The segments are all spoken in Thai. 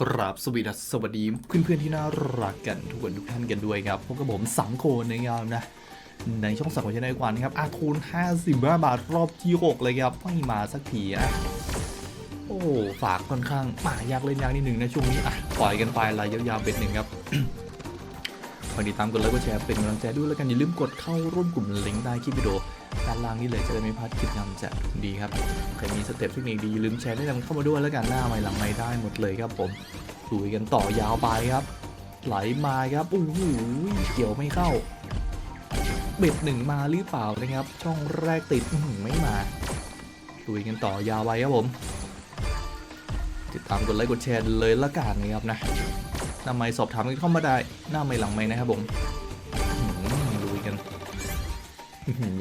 กราบสวัสดีสวัสดีเพื่อนๆที่น่ารักกันทุกคนทุกท่านกันด้วยครับพบกับผมสังโคนนะครับนะ ในช่องสังโคนชาแนลกวันนะครับอาทูน55 บาทรอบที่6เลยครับไม่มาสักทีนะโอ้ฝากค่อนข้างมายากเล่นยากนิดหนึ่งนะช่วงนี้อะปล่อยกันไปรายยาวๆเบ็ดหนึ่งครับฝากติดตามกดไลค์กดแชร์เป็นกำลังใจด้วยแล้วกันอย่าลืมกดเข้าร่วมกลุ่มลิงก์ใต้คลิปวิดีโอ ด้านล่างนี้เลยจะได้ไม่พลาดคลิปนำจากดีครับใครมีสเต็ปเทคนิคดีอย่าลืมแชร์ให้นำเข้ามาด้วยแล้วกันหน้าไม่หลังไม่ได้หมดเลยครับผมลุยกันต่อยาวไปครับ ไหลมาครับโอ้โหเกี่ยวไม่เข้า เบ็ดหนึ่งมาหรือเปล่านะครับ ช่องแรกติดอื้อหือไม่มาลุยกันต่อยาวไปครับผมติดตามกดไลค์กดแชร์เลยละกันนะครับนะหน้าไม่สอบถามกันเข้ามาได้หน้าไม่หลังไม่นะครับผม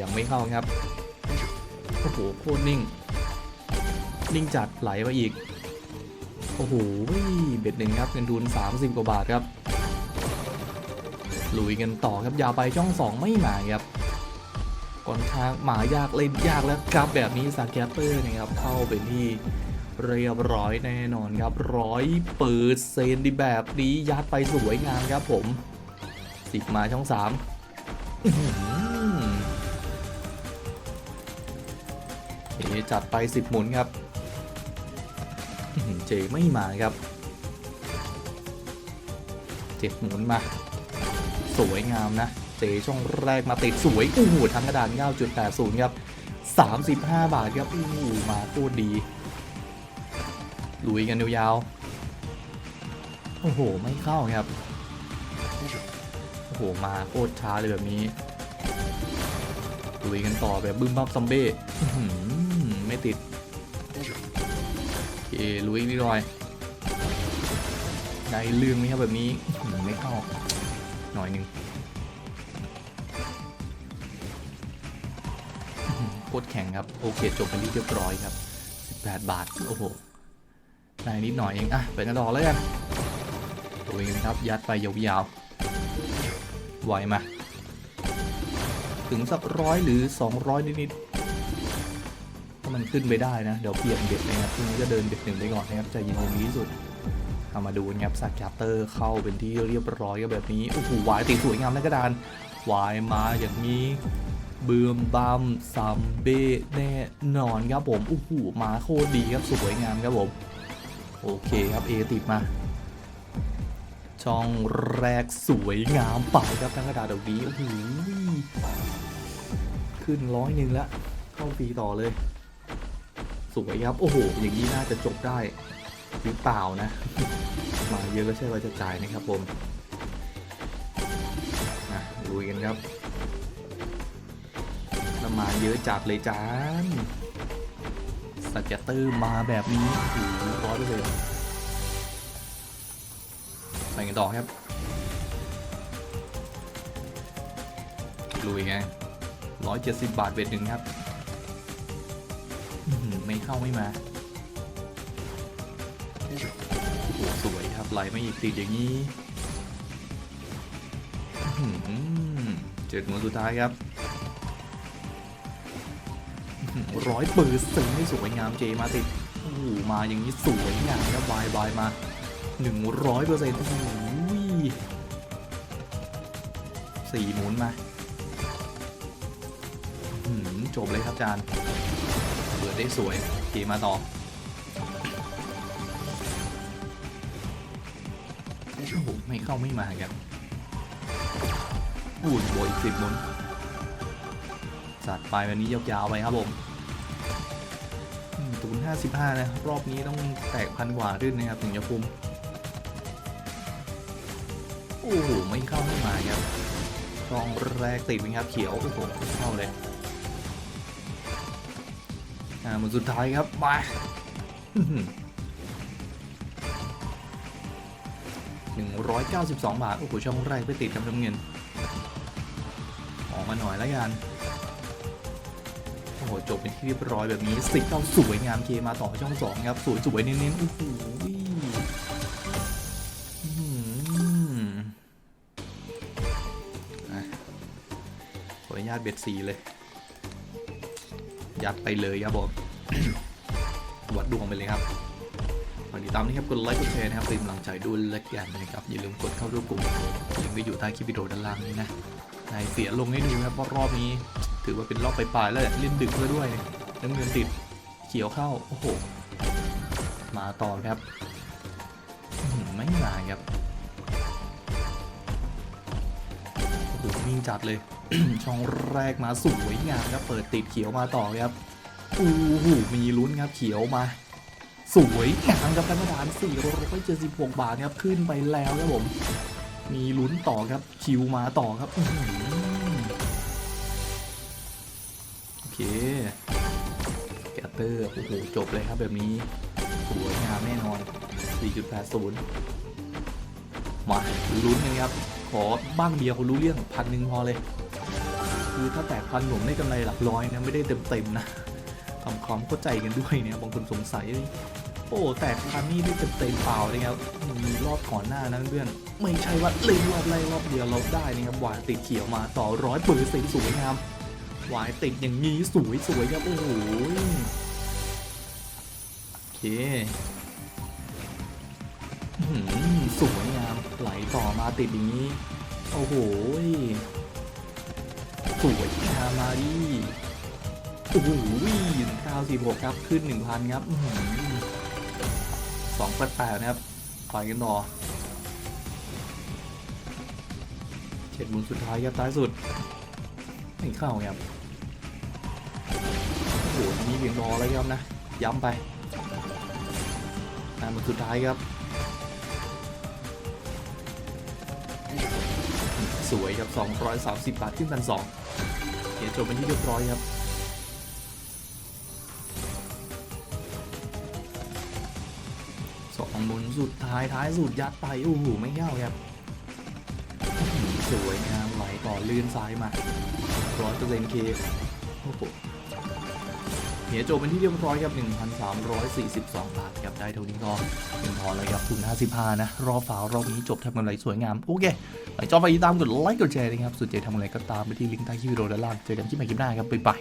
ยังไม่เข้าครับ โอ้โหโคตรนิ่ง นิ่งจัดไหลมาอีก โอ้โหเบ็ดหนึ่งครับเงินทุน30 กว่าบาทครับ ลุยกันต่อครับยาวไปช่อง2ไม่มาครับก่อนทางหมายากเล่นยากแล้วครับแบบนี้สาแกปเปอร์นะครับเข้าเป็นที่เรียบร้อยแน่นอนครับร้อยเปิดเซนดีแบบนี้ยัดไปสวยงามครับผมสิบมาช่อง3อื้อ เอจัดไป 10 หมุนครับ เจไม่มาครับเจ็ดหมุนมา สวยงามนะ เจช่องแรกมาติดสวยอู้หูทั้งกระดาน9.80 ครับ 35 บาทครับอู้หูมาโคตรดี ลุยกันยาวๆโอ้โห ไม่เข้าครับโอ้โห มาโคตรช้าเลยแบบนี้ลุยกันต่อแบบบึ้มบั้มซัมเบ้ ไม่ติดโอเคลุยอีกนิดหน่อย ได้เรื่องไหมครับแบบนี้อื้อหือไม่เข้าหน่อยหนึ่งโคตรแข็งครับ โอเค จบเป็นที่เรียบร้อยครับ 18 บาท โอ้โหได้นิดหน่อยเอง อะไปกันต่อแล้วกันตัวเองครับ ยัดไปยาวๆไหวมา ถึงสักร้อยหรือ 200 นิดๆามันขึ้นไปได้นะ เดี๋ยวเปลี่ยนเบ็ดเลยครับทีนี้ก็เดินเบ็ดหนึ่งไปก่อนนะครับจเย็นตรงนี้ที่สุดเอามาดูนะครับสักแคปเตอร์เข้าเป็นที่เรียบร้อยก็แบบนี้โอ้โหวายตีสวยงามในกระดานวายมาอย่างนี้เบืมบัมซัมเบ้แน่นอนครับผมโอ้โหมาโคตรดีครับสวยงามครับผมโอเคครับเอติดมา ช่องแรกสวยงามไปครับทั้งกระดาษดอกนี้โอ้โหขึ้นร้อยหนึ่งแล้วเข้าฟรีต่อเลย สวยครับ โอ้โห อย่างนี้น่าจะจบได้หรือเปล่านะ มาเยอะก็ใช่ว่าจะจ่ายนะครับผมนะลุยกันครับน้ำมาเยอะจัดเลยจานสเก็ตเตอร์มาแบบนี้โอ้โหร้อยเปอร์เซ็นต์ไปกันต่อครับ ลุยไงร้อยเจ็ดสิบบาทเบ็ดหนึ่งครับ ไม่เข้าไม่มาสวยครับไหลไม่อีกติดอย่างนี้เจ็ดหมุนสุดท้ายครับร้อยเปิดสิงให้สวยงามเจมาติดโอ้มาอย่างนี้สวยงามครับบายบายมาหนึ่งร้อยเปอร์เซ็นต์โอ้โหสี่หมุนมาจบเลยครับจานเปิ ดได้สวยเจมาต่อโอ้โหไม่เข้าไม่มาครับอุ่นโบยสิบมุนจัดไปวันนี้ยาวๆไปครับผมตูน55 นะ รอบนี้ต้องแตกพันกว่าขึ้นนะครับ ถึงจะคุ้มโอ้โห ไม่เข้าไม่มาครับกองแรกติดไหมครับ เขียว โอ้โหเข้าเลย อ่าหมุนสุดท้ายครับมาอื้อหือ192บสองบาท โอ้โห ช่องแรกไปติดกำน้ำเงิน ออกมาหน่อยแล้วกัน โอ้โห จบเป็นที่เรียบร้อยแบบนี้สิบเข้าสวยงามเคมาต่อช่องสองครับ สวยสวยๆเน้นๆโอ้โหขออนุญาตเบ็ดสีเลย ยัดไปเลยครับผมวัดดวงไปเลยครับวันนี้ตามนี้ครับกดไลค์กดแชร์นะครับเป็นกำลังใจด้วยและกันนะครับอย่าลืมกดเข้าร่วมกลุ่มลิงก์ก็อยู่ใต้คลิปวิดีโอด้านล่างนี้นะนายเสียลงให้ดูนะครับเพราะรอบนี้ ถือว่าเป็นรอบปลายๆแล้วแหละเล่นดึกแล้วด้วยน้ำเงินติดเขียวเข้าโอ้โหมาต่อครับไม่มาครับโอ้โหนิ่งจัดเลย ช่องแรกมาสวยงามครับเปิดติดเขียวมาต่อครับโอ้โหมีลุ้นครับเขียวมา สวยงามครับท่านประธาน476บาทครับขึ้นไปแล้วครับผม มีลุ้นต่อครับคิวมาต่อครับอื้อหือโอเคแกเตอร์โอ้โหจบเลยครับแบบนี้สวยงามแน่นอน 4.80 มาลุ้นกันครับ ขอบ้างเดียวรู้เรื่องพันหนึ่งพอเลย คือถ้าแตกพันผมได้กำไรหลักร้อยนะไม่ได้เต็มๆนะทำความเข้าใจกันด้วยเนี่ยบางคนสงสัยโอ้แตกพันนี่ได้เต็มๆเปล่านะครับมีรอบก่อนหน้านะเพื่อน ไม่ใช่ว่าเล่นรอบไล่รอบเดียวเราได้นะครับวายติดเขียวมาต่อร้อยเปอร์เซ็นต์สวยงามวายติดอย่างนี้สวยสวยๆครับโอ้โหโอเคสวยงามไหลต่อมาติดอย่างนี้ โอ้โห สวยงามมาดิโอ้โห946ครับ ขึ้น1,000ครับอื้อหือสองแปดแปดนะครับไปกันต่อเจ็ดหมุนสุดท้ายครับท้ายสุดไม่เข้าครับโอ้โหมีเพียงรอแล้วครับนะ ย้ำไปห้ามุนสุดท้ายครับ สวยครับ230 บาทขึ้นพันสองียจบเป็นที่เรียบร้อยครับสองหมุนสุดท้ายท้ายสุดยัดไปโอ้โหไม่เข้าครับสวยงามไหลต่อลื่นซ้ายมาร้อยเปอร์เซ็นต์เคโอ้โห เหียโจบเป็นที่เรียบร้อยครับ 1,342 บาทครับได้เท่านี้ก็เพียงพอแล้วครับคุณ 55 นะ รอบฝารอบนี้จบทำกำไรสวยงาม โอเคหลังจอไปติดตามกดไลค์กดแชร์นะครับสุดใจทำอะไรก็ตามไปที่ลิงก์ใต้คลิปวิดีโอด้านล่างเจอกันที่ใหม่คลิปหน้าครับบ๊ายบาย